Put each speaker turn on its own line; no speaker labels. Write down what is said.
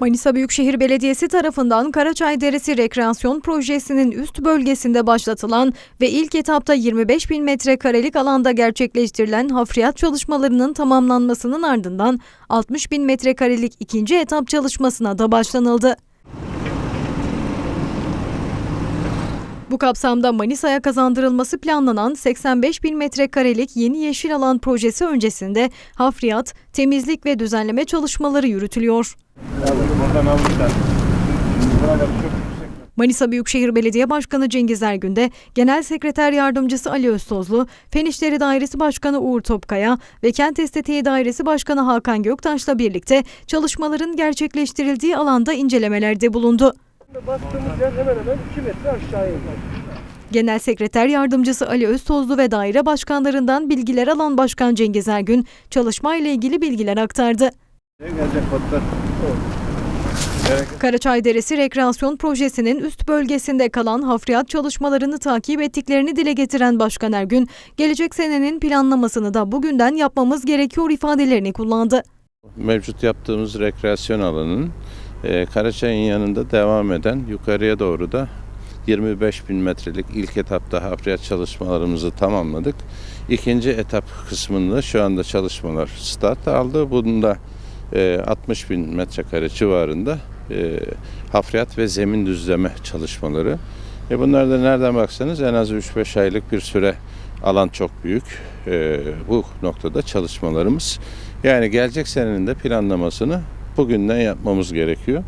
Manisa Büyükşehir Belediyesi tarafından Karaçay Deresi Rekreasyon Projesi'nin üst bölgesinde başlatılan ve ilk etapta 25 bin metrekarelik alanda gerçekleştirilen hafriyat çalışmalarının tamamlanmasının ardından 60 bin metrekarelik ikinci etap çalışmasına da başlanıldı. Bu kapsamda Manisa'ya kazandırılması planlanan 85 bin metrekarelik yeni yeşil alan projesi öncesinde hafriyat, temizlik ve düzenleme çalışmaları yürütülüyor. Manisa Büyükşehir Belediye Başkanı Cengiz Ergün de Genel Sekreter Yardımcısı Ali Öztozlu, Fen İşleri Dairesi Başkanı Uğur Topkaya ve Kent Estetiği Dairesi Başkanı Hakan Göktaş'la birlikte çalışmaların gerçekleştirildiği alanda incelemelerde bulundu.
Bastığımız yer hemen hemen 2 metre aşağıya iner.
Genel Sekreter Yardımcısı Ali Öztozlu ve daire başkanlarından bilgiler alan Başkan Cengiz Ergün, çalışmayla ilgili bilgiler aktardı. Karaçay Deresi Rekreasyon Projesi'nin üst bölgesinde kalan hafriyat çalışmalarını takip ettiklerini dile getiren Başkan Ergün, gelecek senenin planlamasını da bugünden yapmamız gerekiyor ifadelerini kullandı.
mevcut yaptığımız rekreasyon alanının e, Karaçay'ın yanında devam eden yukarıya doğru da 25 bin metrelik ilk etapta hafriyat çalışmalarımızı tamamladık. İkinci etap kısmında şu anda çalışmalar start aldı. Bunda e, 60 bin metrekare civarında e, hafriyat ve zemin düzleme çalışmaları. E bunlar da nereden baksanız en az 3-5 aylık bir süre alan çok büyük. E, bu noktada çalışmalarımız yani gelecek senenin de planlamasını bugünden yapmamız gerekiyor.